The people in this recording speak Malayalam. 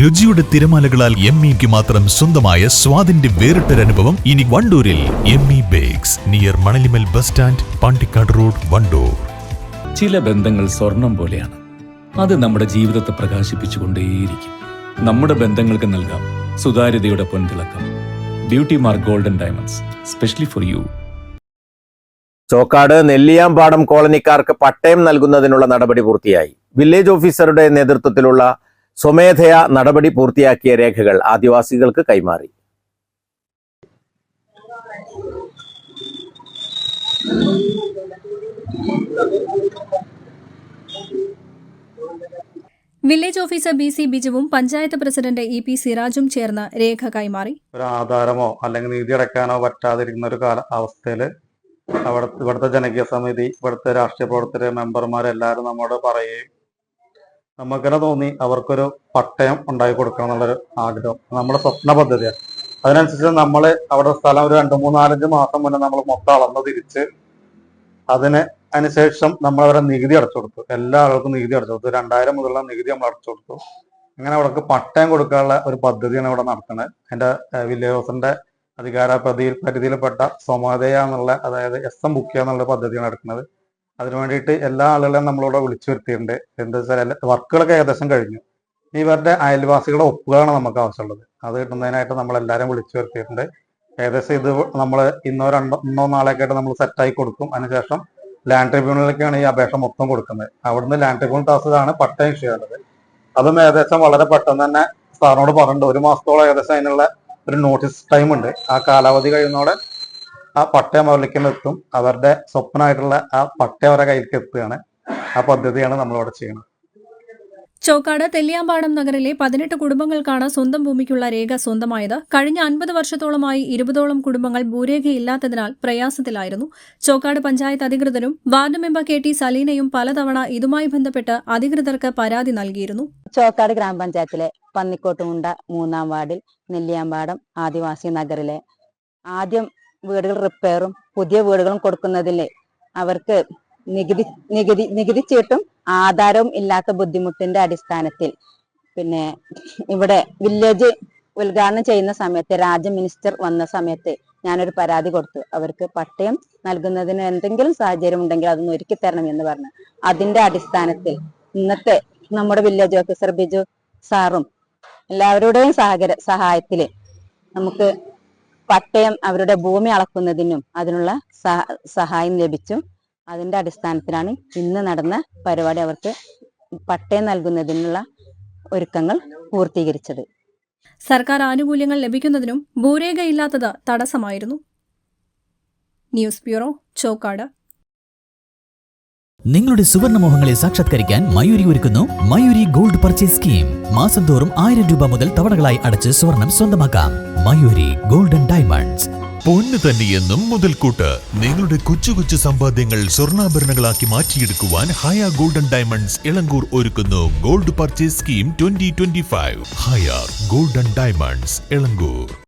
രുചിയുടെ തിരമാലകളാൽ എം ഇക്ക് മാത്രം സ്വന്തമായ സ്വാദിന്റെ വേറിട്ടൊരനുഭവം ഇനി വണ്ടൂരിൽ M E bakes near Manalimal bus stand Pandikkad road Wandoor. ചില ബന്ധങ്ങൾ സ്വർണം പോലെയാണ്. അത് നമ്മുടെ ജീവിതത്തെ പ്രകാശിപ്പിച്ചുകൊണ്ടേയിരിക്കും. നമ്മുടെ ബന്ധങ്ങൾക്ക് നൽകാം സുതാര്യതയുടെ പൊൻതിളക്കം. Beauty mark golden diamonds specially for you Chokkad Nelliyampadam കോളനിക്കാർക്ക് പട്ടയം നൽകുന്നതിനുള്ള നടപടി പൂർത്തിയായി. വില്ലേജ് ഓഫീസറുടെ നേതൃത്വത്തിലുള്ള സ്വമേധയാ നടപടി പൂർത്തിയാക്കിയ രേഖകൾ ആദിവാസികൾക്ക് കൈമാറി. വില്ലേജ് ഓഫീസർ ബി സി ബിജുവും പഞ്ചായത്ത് പ്രസിഡന്റ് ഇ പി സിറാജും ചേർന്ന് രേഖ കൈമാറി. ഒരു ആധാരമോ അല്ലെങ്കിൽ നീതി അടയ്ക്കാനോ പറ്റാതിരിക്കുന്ന ഒരു കാല അവസ്ഥയിൽ അവിടെ ഇവിടുത്തെ ജനകീയ സമിതി ഇവിടുത്തെ രാഷ്ട്രീയ പ്രവർത്തകർ മെമ്പർമാരെല്ലാവരും നമ്മോട് പറയുകയും നമുക്കെന്നെ തോന്നി അവർക്കൊരു പട്ടയം ഉണ്ടാക്കി കൊടുക്കണം എന്നുള്ളൊരു ആഗ്രഹം. നമ്മുടെ സ്വപ്ന പദ്ധതിയാണ്. അതിനനുസരിച്ച് നമ്മൾ അവിടെ സ്ഥലം ഒരു രണ്ട് മൂന്ന് നാലഞ്ച് മാസം മുന്നേ നമ്മൾ മൊത്തം അളന്ന് തിരിച്ച് അതിന് അതിനുശേഷം നമ്മൾ അവരെ നികുതി അടച്ചു കൊടുത്തു. എല്ലാ ആളുകൾക്കും നികുതി അടച്ചു കൊടുത്തു. രണ്ടായിരം മുതലുള്ള നികുതി നമ്മൾ അടച്ചു കൊടുത്തു. അങ്ങനെ അവർക്ക് പട്ടയം കൊടുക്കാനുള്ള ഒരു പദ്ധതിയാണ് ഇവിടെ നടത്തുന്നത്. എന്റെ വില്ലേജ് ഹൗസിന്റെ അധികാര പരിധിയിൽ പരിധിയിൽപ്പെട്ട സ്വമതയ എന്നുള്ള അതായത് എസ് എം ബുക്ക് എന്നുള്ള പദ്ധതിയാണ് നടക്കുന്നത്. അതിനു വേണ്ടിയിട്ട് എല്ലാ ആളുകളെയും നമ്മളിവിടെ വിളിച്ചു വരുത്തിയിട്ടുണ്ട്. എന്താ വെച്ചാൽ വർക്കുകളൊക്കെ ഏകദേശം കഴിഞ്ഞു. ഇവരുടെ അയൽവാസികളുടെ ഒപ്പുകളാണ് നമുക്ക് ആവശ്യമുള്ളത്. അത് കിട്ടുന്നതിനായിട്ട് നമ്മൾ എല്ലാവരും വിളിച്ചു വരുത്തിയിട്ടുണ്ട്. ഏകദേശം ഇത് നമ്മൾ ഇന്നോ രണ്ടോ ഇന്നോ നാളെയൊക്കെ ആയിട്ട് നമ്മൾ സെറ്റായി കൊടുക്കും. അതിനുശേഷം ലാൻഡ് ട്രിബ്യൂണലിലേക്കാണ് ഈ അപേക്ഷ മൊത്തം കൊടുക്കുന്നത്. അവിടുന്ന് ലാൻഡ് ട്രിബ്യൂണൽ ടാസ്ക്കാണ് പട്ടയം ചെയ്യുന്നത്. അതും ഏകദേശം വളരെ പെട്ടെന്ന് തന്നെ സാറിനോട് പറഞ്ഞിട്ടുണ്ട്. ഒരു മാസത്തോളം ഏകദേശം അതിനുള്ള ഒരു നോട്ടീസ് ടൈം ഉണ്ട്. ആ കാലാവധി കഴിയുന്നതോടെ ആ പട്ടയം അവരിലേക്ക് എത്തും. അവരുടെ സ്വപ്നമായിട്ടുള്ള ആ പട്ടയം അവരുടെ കയ്യിലേക്ക് എത്തുകയാണ്. ആ പദ്ധതിയാണ് നമ്മളിവിടെ ചെയ്യുന്നത്. ചോക്കാട് തെല്ലിയാമ്പാടം നഗറിലെ പതിനെട്ട് കുടുംബങ്ങൾക്കാണ് സ്വന്തം ഭൂമിക്കുള്ള രേഖ സ്വന്തമായത്. കഴിഞ്ഞ അൻപത് വർഷത്തോളമായി ഇരുപതോളം കുടുംബങ്ങൾ ഭൂരേഖയില്ലാത്തതിനാൽ പ്രയാസത്തിലായിരുന്നു. ചോക്കാട് പഞ്ചായത്ത് അധികൃതരും വാർഡ് മെമ്പർ കെ ടി സലീനയും പലതവണ ഇതുമായി ബന്ധപ്പെട്ട് അധികൃതർക്ക് പരാതി നൽകിയിരുന്നു. ചോക്കാട് ഗ്രാമപഞ്ചായത്തിലെ പന്നിക്കോട്ടുമുണ്ട മൂന്നാം വാർഡിൽ നെല്ലിയാമ്പാടം ആദിവാസി നഗറിലെ ആദ്യം വീടുകൾ റിപ്പയറും പുതിയ വീടുകളും കൊടുക്കുന്നതിൽ അവർക്ക് നികുതി നികുതി നികുതി ചീട്ടും ആധാരവും ഇല്ലാത്ത ബുദ്ധിമുട്ടിന്റെ അടിസ്ഥാനത്തിൽ. പിന്നെ ഇവിടെ വില്ലേജ് ഉദ്ഘാടനം ചെയ്യുന്ന സമയത്ത് രാജ മിനിസ്റ്റർ വന്ന സമയത്ത് ഞാനൊരു പരാതി കൊടുത്തു. അവർക്ക് പട്ടയം നൽകുന്നതിന് എന്തെങ്കിലും സാഹചര്യം ഉണ്ടെങ്കിൽ അതൊന്ന് ഒരുക്കി തരണം എന്ന് പറഞ്ഞു. അതിന്റെ അടിസ്ഥാനത്തിൽ ഇന്നത്തെ നമ്മുടെ വില്ലേജ് ഓഫീസർ ബിജു സാറും എല്ലാവരുടെയും സഹകര സഹായത്തിൽ നമുക്ക് പട്ടയം അവരുടെ ഭൂമി അളക്കുന്നതിനും അതിനുള്ള സഹായം ലഭിച്ചു അതിന്റെ അടിസ്ഥാനത്തിലാണ് ഇന്ന് നടന്ന പരിപാടി അവർക്ക് പട്ടയം നൽകുന്നതിനുള്ള ഒരുക്കങ്ങൾ പൂർത്തീകരിച്ചത്. സർക്കാർ ആനുകൂല്യങ്ങൾ ലഭിക്കുന്നതിനും ഭൂരേഖയില്ലാത്തത് തടസ്സമായിരുന്നു. News bureau Chokkad. നിങ്ങളുടെ സുവർണ മോഹങ്ങളെ സാക്ഷാത്കരിക്കാൻ മയൂരി ഒരുക്കുന്നു മയൂരി ഗോൾഡ് പർച്ചേസ് സ്കീം. മാസം തോറും ആയിരം രൂപ മുതൽ തവണകളായി അടച്ച് സ്വർണം സ്വന്തമാക്കാം. Mayuri golden diamonds. പൊന്ന് തന്നെയെന്നും മുതൽക്കൂട്ട്. നിങ്ങളുടെ കൊച്ചു കൊച്ചു സമ്പാദ്യങ്ങൾ സ്വർണാഭരണങ്ങളാക്കി മാറ്റിയെടുക്കുവാൻ ഹയ ഗോൾഡൻ ഡയമണ്ട്സ് ഇളങ്കൂർ ഒരുക്കുന്നു gold purchase scheme twenty twenty five. Haya golden diamonds Elankur.